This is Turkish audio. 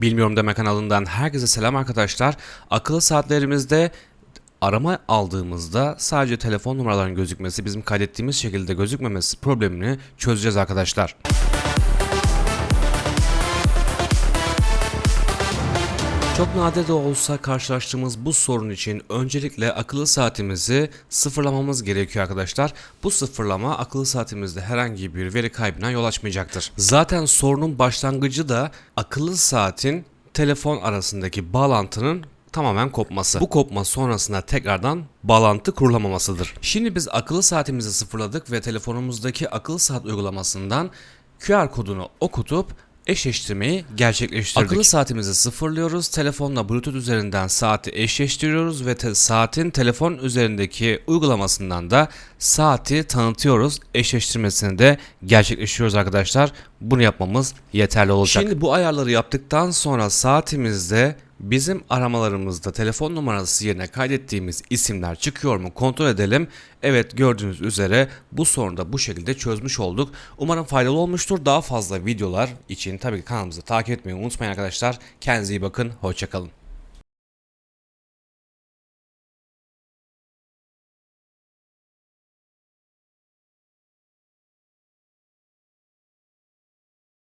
Bilmiyorum deme kanalından herkese selam arkadaşlar. Akıllı saatlerimizde arama aldığımızda sadece telefon numaralarının gözükmesi, bizim kaydettiğimiz şekilde gözükmemesi problemini çözeceğiz arkadaşlar. Çok nadir de olsa karşılaştığımız bu sorun için öncelikle akıllı saatimizi sıfırlamamız gerekiyor arkadaşlar. Bu sıfırlama akıllı saatimizde herhangi bir veri kaybına yol açmayacaktır. Zaten sorunun başlangıcı da akıllı saatin telefon arasındaki bağlantının tamamen kopması. Bu kopma sonrasında tekrardan bağlantı kurulamamasıdır. Şimdi biz akıllı saatimizi sıfırladık ve telefonumuzdaki akıllı saat uygulamasından QR kodunu okutup eşleştirmeyi gerçekleştirdik. Akıllı saatimizi sıfırlıyoruz. Telefonla Bluetooth üzerinden saati eşleştiriyoruz ve te- saatin telefon üzerindeki uygulamasından da saati tanıtıyoruz. Eşleştirmesini de gerçekleştiriyoruz arkadaşlar. Bunu yapmamız yeterli olacak. Şimdi bu ayarları yaptıktan sonra saatimizde Bizim aramalarımızda telefon numarası yerine kaydettiğimiz isimler çıkıyor mu kontrol edelim. Evet gördüğünüz üzere bu sorunu da bu şekilde çözmüş olduk. Umarım faydalı olmuştur. Daha fazla videolar için tabii ki kanalımızı takip etmeyi unutmayın arkadaşlar. Kendinize iyi bakın. Hoşçakalın.